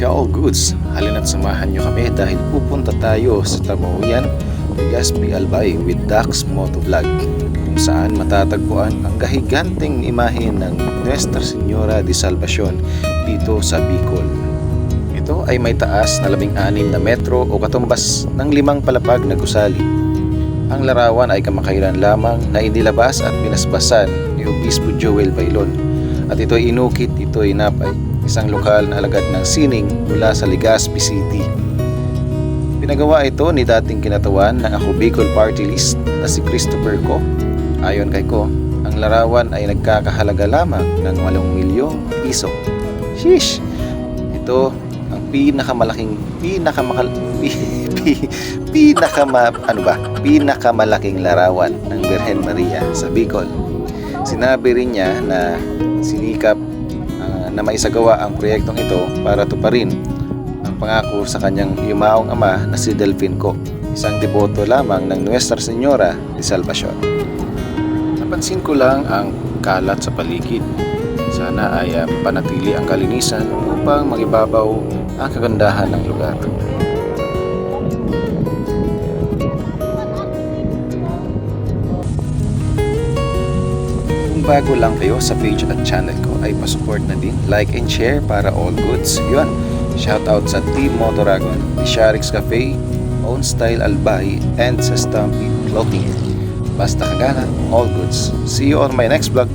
Ka-all goods, halina't samahan nyo kami dahil pupunta tayo sa Tamuyan, Legazpi Albay with Dax Motovlog kung saan matatagpuan ang gahiganting imahe ng Nuestra Señora de Salvacion dito sa Bicol. Ito ay may taas na labing anim na metro o katumbas ng limang palapag na gusali. Ang larawan ay kamakailan lamang na inilabas at pinasbasan ni Obispo Joel Bailon at ito ay inukit, ito ay napay, isang lokal na alagad ng sining mula sa Legazpi City. Pinagawa ito ni dating kinatawan ng Ako Bicol Party List na si Christopher Co. Ayon kay Co, ang larawan ay nagkakahalaga lamang ng 8 milyong piso. Sheesh! Ito ang pinakamalaking pinakamakal pi, pi, pinakama ano ba? Pinakamalaking larawan ng Birhen Maria sa Bicol. Sinabi rin niya na sinikap na maisagawa ang proyektong ito para tuparin ang pangako sa kanyang yumaong ama na si Delfin Co, isang deboto lamang ng Nuestra Señora de Salvacion. Napansin ko lang ang kalat sa paligid. Sana ay ah, panatili ang kalinisan upang magibabaw ang kagandahan ng lugar. Kung bago lang kayo sa page at channel ko ay pasupport na din, like and share para all goods. Yun, shoutout sa Team Motoragon, Sharix Cafe, Own Style Albay, and sa Stampede Clothing. Basta kagana, all goods. See you on my next vlog.